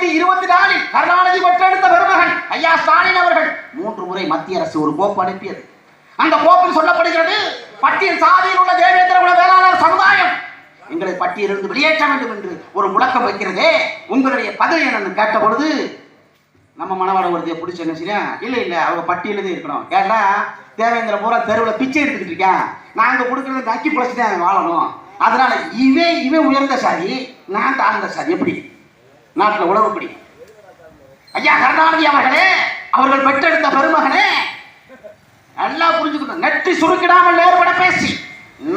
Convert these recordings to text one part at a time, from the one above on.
இரண்டாயிரத்தி இருபத்தி நாலில் கருணாநிதி பெற்றெடுத்த பெருமகன் ஐயா ஸ்டாலின் அவர்கள். மூன்று முறை மத்திய அரசு ஒரு கோப்பு அனுப்பியது. அந்த கோப்பில் சொல்லப்படுகிறது பட்டியல் சாதியில் உள்ள தேவேந்திர குல வேளாளர் சமுதாயம். எங்களை பட்டியலிருந்து வெளியேற்ற வேண்டும் என்று ஒரு முழக்கம் வைக்கிறதே உங்களுடைய பதவி என்னன்னு கேட்ட பொழுது நம்ம மனவாட ஒருத்தைய பிடிச்ச என்ன செய்ய இல்ல இல்ல அவங்க பட்டியலே இருக்கணும். ஏன்னா தேவேந்திர பூரா தெருவில் பிச்சை எடுத்துக்கிட்டு இருக்கேன். நாங்க கொடுக்கறது நக்கி பிழைச்சி தான் வாழணும். அதனால இவன் இவன் உயர்ந்த சாதி நான் தாழ்ந்த சாதி. எப்படி? நாட்டில் உழவுப்படி ஐயா கருணாநிதி அவர்களே அவர்கள் பெற்றெடுத்த பெருமகனே நல்லா புரிஞ்சுக்கணும். நெற்றி சுருக்கிடாமல் நேர்பட பேசி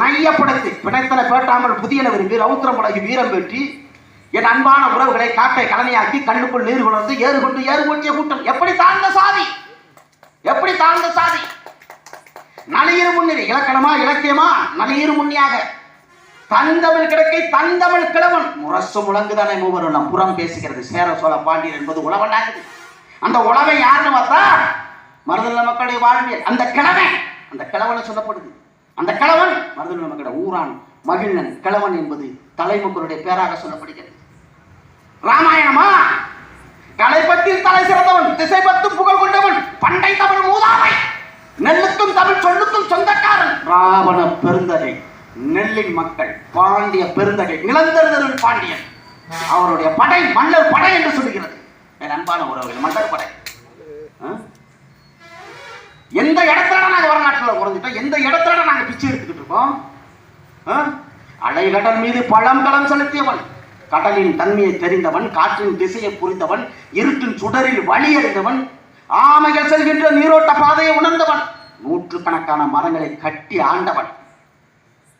நையப்படுத்தி பிணைத்தல பேட்டாமல் புதியன விரும்பி ரவுத்திரம் வீரம் பெற்றி என் அன்பான உறவுகளை காட்டை கலனையாக்கி கண்ணுக்குள் நீர் கொண்டு ஏறு கொண்டு ஏறு கூட்டம். எப்படி தாழ்ந்த சாதி? எப்படி தாழ்ந்த சாதி? நலியிரு முன்னிலை இலக்கணமா இலக்கியமா? நலியிரு முன்னியாக தந்தமிழ் கிடக்கை தந்தமிழ் கிழவன். முரசு முழங்குதானே மூவரும் நம் புறம் பேசுகிறது. சேர சோழ பாண்டியர் என்பது உழவனாகுது அந்த உழவை யாருன்னு பார்த்தா மருதநில மக்களுடைய வாழ்வியல். அந்த கிழவன். அந்த கிழவனை சொல்லப்படுது. அந்த கிழவன் மருதநில மக்களுடைய ஊரான் மகிழ்நன் கிழவன் என்பது தலைமக்களுடைய பேராக சொல்லப்படுகிறது. ராமாயணமா? கலைப்பத்தில் தலை சிறந்தவன் திசை பத்து புகழ் கொண்டவன் பண்டை தமிழ் மூதாமை நெல்லுக்கும் தமிழ் சொல்லுக்கும் சொந்தக்காரன். ராவண பெருந்தகை. நெல்லின் மக்கள் பாண்டிய பெருந்தகை நிலந்தருதல் பாண்டியன். அவருடைய படை மன்னர் படை என்று சொல்லுகிறது. என் அன்பான உறவுகள் மன்னர் படை. எந்த இடத்துல நாங்க வரலாற்றில் குறைஞ்சிட்டோம் எந்த இடத்துல நாங்க பிச்சை எடுத்துக்கிட்டு இருக்கோம்? அலைகடல் மீது பழம் செலுத்தியவன் கடலின் தன்மையை தெரிந்தவன் காற்றின் திசையை புரிந்தவன் இருட்டின் சுடரில் வழியறிந்தவன் ஆமைகள் செல்கின்ற நீரோட்ட பாதையை உணர்ந்தவன் நூற்றுக்கணக்கான மரங்களை கட்டி ஆண்டவன்.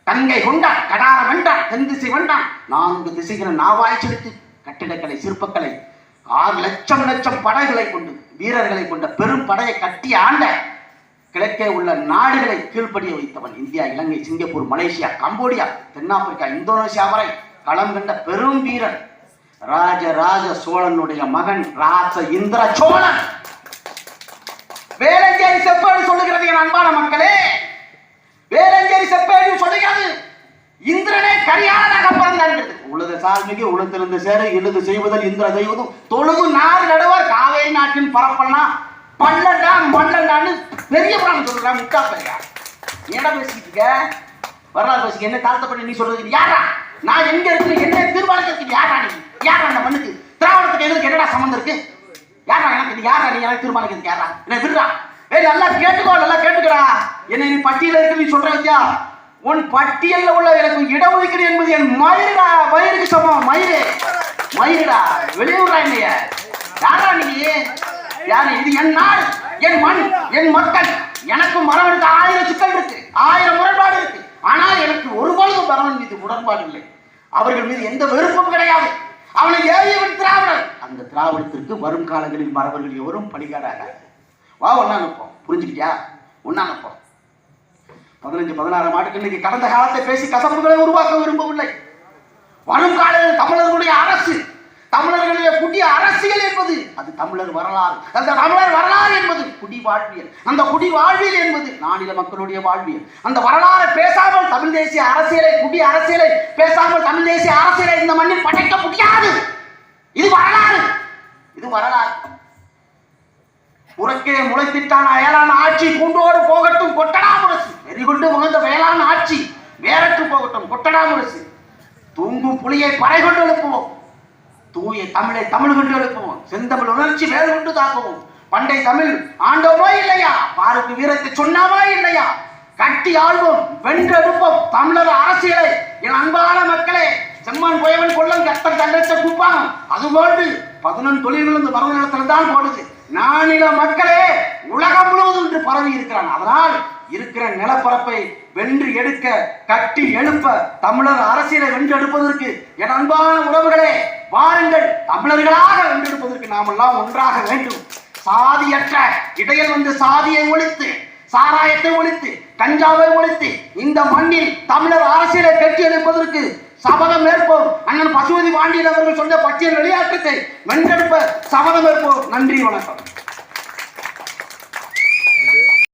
தங்கை கொண்டான் கடாரம் வென்றான் தென் திசை வென்றான் நான்கு திசைகளை நாவாய் செலுத்தி கட்டிடக்கலை சிற்பக்கலை ஆறு லட்சம் லட்சம் படைகளை கொண்டு வீரர்களை கொண்ட பெரும் படையை கட்டி ஆண்ட கிழக்கே உள்ள நாடுகளை கீழ்ப்படிய வைத்தவன் India Ilangai Singapore Malaysia Cambodia தென்னாப்பிரிக்கா இந்தோனேசியா வரை களம் கண்ட பெரும் வீரன். ராஜராஜ சோழனுடைய மகன் ராஜ இந்திர சோழன். வேலஞ்சேரி செப்பேடு சொல்லுகிறது என் அன்பான மக்களே. வேலஞ்சேரி செப்பேடியும் சொல்லுகிறது இந்திரனே கரியானதாக பிறந்தான் உலக சால்மிகு உலகத்திலிருந்து சேர எழுது செய்வதில் இந்திர தெய்வதும். தொழுது நார் நடுவார் காவேரி நாட்டின் பரப்பெல்லாம் பல்லண்டா மல்லண்டான்னு பெரிய புராணம் சொல்றான் முக்கா பெரியா என்ன பேசிட்டு இருக்க? வரலாறு பேசிக்க என்ன தாழ்த்தப்பட்டு நீ சொல்றது யாரா நான் எங்க இருக்கு என்ன தீர்மானிக்கிறதுக்கு யாரா நீ? யாரா அந்த மண்ணுக்கு? திராவிடத்துக்கு எதுக்கு என்னடா சம்மந்தம் இருக்கு? யாரா எனக்கு? இது யாரா நீ எனக்கு தீர்மானிக்கிறது யாரா என்ன விடுறா. ஏய் நல்லா கேட்டுக்கோ நல்லா கேட்டுக்கடா. என்னை நீ பட்டியல இருக்கு நீ சொல்ற வித்தியா? உன் பட்டியல்ல உள்ள எனக்கு இடஒதுக்கீடு என்பது என் மயிரா மயிருக்கு சமம் மயிறு மயிரா வெளியூரா என்னைய? யாரா நீ? யாரு? இது என் நாடு என் மண் என் மக்கள். எனக்கு எடுத்து ஆயிரம் சிக்கல் இருக்கு ஆயிரம் முரண்பாடு இருக்கு. ஆனால் எனக்கு ஒருபொழுதும் மரவன் மீது உடன்பாடு இல்லை. அவர்கள் மீது எந்த வெறுப்பும் கிடையாது. அவனை ஏறியவன் திராவிடர். அந்த திராவிடத்திற்கு வரும் காலங்களில் மறவர்கள் எவரும் பலிகாடாக வா ஒன்னா நிற்போம் புரிஞ்சுக்கிட்டியா? ஒன்னா நிற்போம் பதினஞ்சு பதினாறாம் ஆண்டுக்கு இன்னைக்கு கடந்த காலத்தை பேசி கசப்புகளை உருவாக்க விரும்பவில்லை. வரும் காலையில் தமிழர்களுடைய அரசு தமிழர்களுடைய குடிய அரசியல் என்பது அது தமிழர் வரலாறு. அந்த தமிழர் வரலாறு என்பது குடி வாழ்வியல். அந்த குடி வாழ்வியல் என்பது மாநில மக்களுடைய வாழ்வியல். அந்த வரலாறை பேசாமல் தமிழ் தேசிய அரசியலை குடி அரசியலை பேசாமல் தமிழ் தேசிய அரசியலை இந்த மண்ணில் படைக்க முடியாது. இது வரலாறு. இது வரலாறு. உறக்கே முளைத்திட்டான அயலான ஆட்சி கூண்டோடு போகட்டும் கொட்டடா முரசு. எதிர்கொண்டு முகந்த வேளாண் ஆட்சி. வேறற்று போகட்டும் கொட்டடாமரசு தூங்கும் புலியை பறை கொண்டு எழுப்புவோம். தூய தமிழை தமிழ் கொண்டு எழுப்புவோம். செந்தமிழ் உணர்ச்சி வேறு கொண்டு தாக்குவோம். பண்டை தமிழ் ஆண்டோமா இல்லையா? பாருக்கு வீரத்தை சொன்னாமா இல்லையா? கட்டி ஆள்வோம் வென்றெடுப்போம் தமிழர் அரசியலை. என் அன்பான மக்களே செம்மான் குயவன் கொள்ளம் கத்தர் தங்கச்ச கூப்பாங்க அது போட்டு பதினொன்று தொழில்கள் இந்த மரபு நிலத்தில் தான் போடுது. நானில மக்களே உலகம் முழுவதும் என்று பரவி இருக்கிறான் அதனால் இருக்கிற நிலப்பரப்பை வென்று எடுக்க கட்டி எழுப்ப தமிழர் அரசியலை வென்றெடுப்பதற்கு என் அன்பான உறவுகளே வாருங்கள். தமிழர்களாக வென்றெடுப்பதற்கு நாமெல்லாம் ஒன்றாக வேண்டும். சாதியற்ற இடையில் வந்து சாதியை ஒழித்து சாராயத்தை ஒழித்து கஞ்சாவை ஒழித்து இந்த மண்ணில் தமிழர் அரசியலை கட்டி எழுப்பதற்கு சபதம் ஏற்போம். அண்ணன் பசுபதி பாண்டியன் அவர்கள் சொன்ன பட்டியல் வெளியாட்டத்தை வென்றெடுப்ப சபதம் ஏற்போம். நன்றி வணக்கம்.